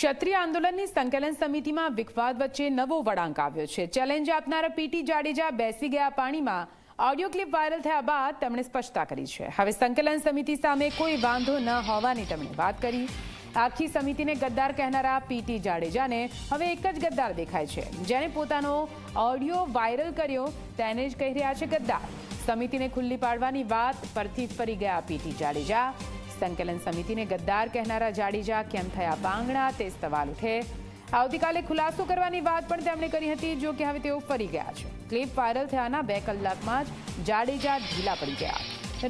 ક્ષત્રિય આંદોલનની સંકલન સમિતિમાં વિખવાદ વચ્ચે નવો વળાંક આવ્યો છે. ચેલેન્જ આપનારા પીટી જાડેજા બેસી ગયા પાણીમાં. ઓડિયો ક્લિપ વાયરલ થયા બાદ તેમણે સ્પષ્ટતા કરી છે. હવે સંકલન સમિતિ સામે કોઈ વાંધો ન હોવાની તેમણે વાત કરી. આખી સમિતિને ગદ્દાર કહેનારા પીટી જાડેજાને હવે એક જ ગદ્દાર દેખાય છે. જેણે પોતાનો ઓડિયો વાયરલ કર્યો, તેને જ કહી રહ્યા છે ગદ્દાર. સમિતિને ખુલ્લી પાડવાની વાત પરથી ફરી ગયા પીટી જાડેજા. સંકલન સમિતિને ગદ્દાર કહેનારા જાડેજા કેમ થયા બાંગણા તે સવાલ ઉઠે. આવતીકાલે ખુલાસો કરવાની વાત પણ તેમણે કરી હતી, જો કે હવે તેઓ ફરી ગયા છે. ક્લિપ વાયરલ થયાના બે કલાકમાં જ જાડેજા ઢીલા પડી ગયા.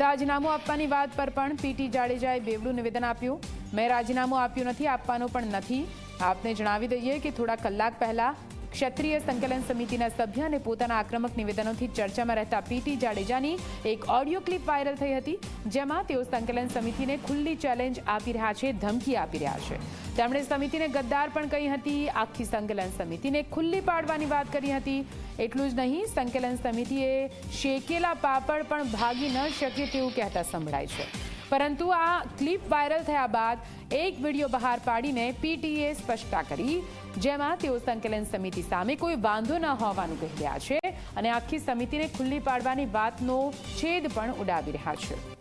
રાજીનામું આપવાની વાત પર પણ પીટી જાડેજાએ બેવડું નિવેદન આપ્યું. મેં રાજીનામું આપ્યું નથી, આપવાનું પણ નથી. આપને જણાવી દઈએ કે થોડા કલાક પહેલા ક્ષત્રિય સંકલન સમિતિના સભ્ય અને પોતાના આક્રમક નિવેદનોથી ચર્ચામાં રહેતા પીટી જાડેજાની એક ઓડિયો ક્લિપ વાયરલ થઈ હતી, જેમાં તેઓ સંકલન સમિતિને ખુલ્લી ચેલેન્જ આપી રહ્યા છે, ધમકી આપી રહ્યા છે. તેમણે સમિતિને ગદ્દાર પણ કહી હતી, આખી સંકલન સમિતિને ખુલ્લી પાડવાની વાત કરી હતી. એટલું જ નહીં, સંકલન સમિતિએ શેકેલા પાપડ પણ ભાગી ન શકે તેવું કહેતા સંભળાય છે. પરંતુ આ ક્લિપ વાયરલ થયા બાદ એક વીડિયો બહાર પાડીને પીટીએ સ્પષ્ટતા કરી જેમાં તેઓ સંકલન સમિતિ સામે કોઈ વાંધો ન હોવાનું કહી રહ્યા છે અને આખી સમિતિને ખુલ્લી પાડવાની વાતનો છેદ પણ ઉડાવી રહ્યા છે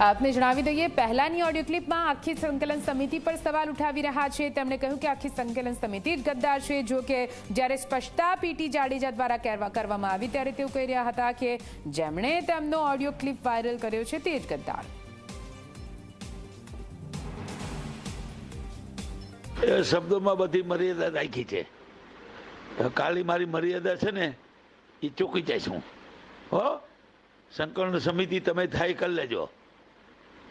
આપને જણાવી દઈએ, પહેલાની ઓડિયો ક્લિપમાં આખી સંકલન સમિતિ પર સવાલ ઉઠાવી રહ્યા છે. તેમણે કહ્યું કે આખી સંકલન સમિતિ જ ગદ્દાર છે. જો કે જ્યારે સ્પષ્ટતા પીટી જાડેજા દ્વારા કહેવા- કરવામાં આવી, ત્યારે તેઓ કહી રહ્યા હતા કે જેમણે તેમનો ઓડિયો ક્લિપ વાયરલ કર્યો છે, તે જ ગદ્દાર. શબ્દોમાં બધી મર્યાદા રાખી છે. કાલી મારી મર્યાદા છે ને એ ચૂકી જઈશ હું. હો? સંકલન સમિતિ તમે થાય, કરી લેજો.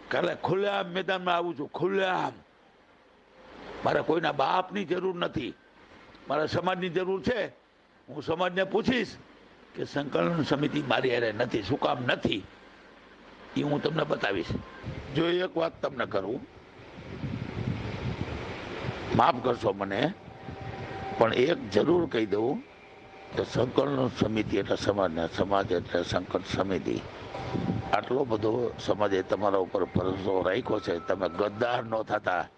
કાલે ખુલ્લેઆમ મેદાનમાં આવું છું, ખુલ્લેઆમ. મારે કોઈના બાપની જરૂર નથી. મારા સમાજની જરૂર છે. હું સમાજને પૂછીશ કે સંકલન સમિતિ મારી હારે નથી, શું કામ નથી? એ હું તમને બતાવીશ. જો એક વાત તમને કરું, માફ કરશો મને, પણ એક જરૂર કહી દઉં કે સંકલન સમિતિ એટલે સમાજને, સમાજ એટલે સંકલન સમિતિ. આટલો બધો સમાજે તમારા ઉપર ભરોસો રાખ્યો છે. તમે ગદ્દાર ન થતા.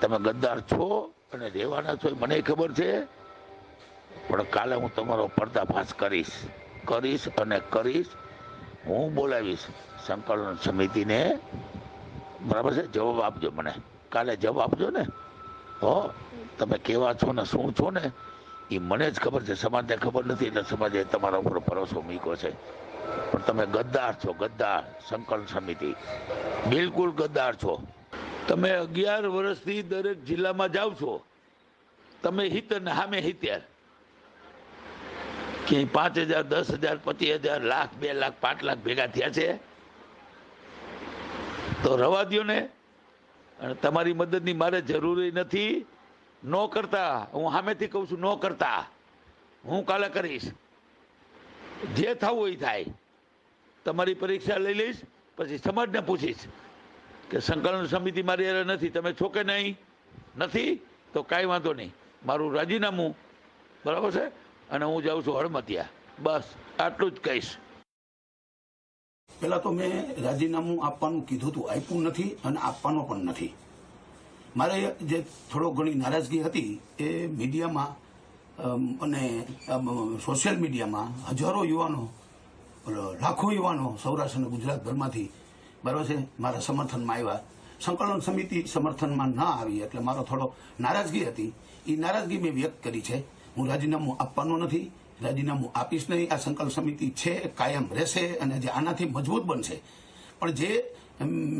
તમે ગદ્દાર છો અને રહેવાના છો મને ખબર છે. પણ કાલે હું તમારો પર્દાફાશ કરીશ. કરીશ અને કરીશ. હું બોલાવીશ સંકલન સમિતિને. બરાબર છે? જવાબ આપજો મને. કાલે જવાબ આપજો ને? હો? તમે કેવા છો ને શું છો ને? એ મને જ ખબર છે. સમાજને ખબર નથી એટલે સમાજે તમારા ઉપર ભરોસો મૂક્યો છે. પણ તમે ગદ્દાર છો, ગદ્દાર સંકલન સમિતિ. બિલકુલ ગદ્દાર છો. તમે અગિયાર વર્ષથી દરેક જિલ્લામાં જાઓ છો. તમે હિત ને હામે હિત્યાર. ક્યાંય પાંચ હજાર, દસ હજાર, પચીસ હજાર, લાખ, બે લાખ, પાંચ લાખ ભેગા થયા છે? તો રવા દો ને. અને તમારી મદદની મારે જરૂરી નથી. ન કરતા. હું સામેથી કહું છું, ન કરતા. હું કાલે કરીશ. જે થવું એ થાય. તમારી પરીક્ષા લઈ લઈશ, પછી સમાજને પૂછીશ કે સંકલન સમિતિ મારી હારે નથી, તમે છો કે નહીં? નથી? તો કાંઈ વાંધો નહીં. મારું રાજીનામું, બરાબર છે? અને હું જાઉં છું હળમતિયા. બસ, આટલું જ કહીશ. પેલા તો મેં રાજીનામું આપવાનું કીધું હતું, આપ્યું નથી અને આપવાનું પણ નથી. મારે જે થોડો ઘણી નારાજગી હતી એ મીડિયામાં અને સોશિયલ મીડિયામાં હજારો યુવાનો લાખો યુવાનો સૌરાષ્ટ્ર અને ગુજરાતભરમાંથી બરાબર છે, મારા સમર્થનમાં આવ્યા. સંકલન સમિતિ સમર્થનમાં ના આવી, એટલે મારો થોડો નારાજગી હતી. એ નારાજગી મેં વ્યક્ત કરી છે. હું રાજીનામું આપવાનો નથી, રાજીનામું આપીશ નહીં. આ સંકલન સમિતિ છે, કાયમ રહેશે અને જે આનાથી મજબૂત બનશે. પણ જે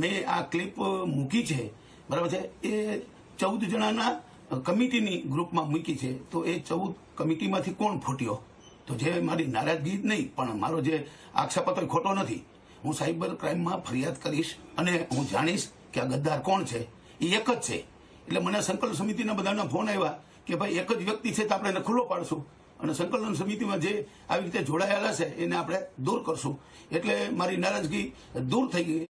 મેં આ ક્લિપ મૂકી છે, બરાબર છે, એ ચૌદ જણાના કમિટીની ગ્રુપમાં મૂકી છે, તો એ ચૌદ કમિટીમાંથી કોણ ફૂટ્યો? તો જે મારી નારાજગી નહીં, પણ મારો જે આક્ષેપ હતો એ ખોટો નથી. હું સાયબર ક્રાઇમમાં ફરિયાદ કરીશ અને હું જાણીશ કે આ ગદ્દાર કોણ છે. એ એક જ છે. એટલે મને સંકલન સમિતિના બધાના ફોન આવ્યા કે ભાઈ એક જ વ્યક્તિ છે, તો આપણે એને ખુલ્લો પાડશું. અને સંકલન સમિતિમાં જે આવી રીતે જોડાયેલા છે, એને આપણે દૂર કરશું. એટલે મારી નારાજગી દૂર થઈ ગઈ.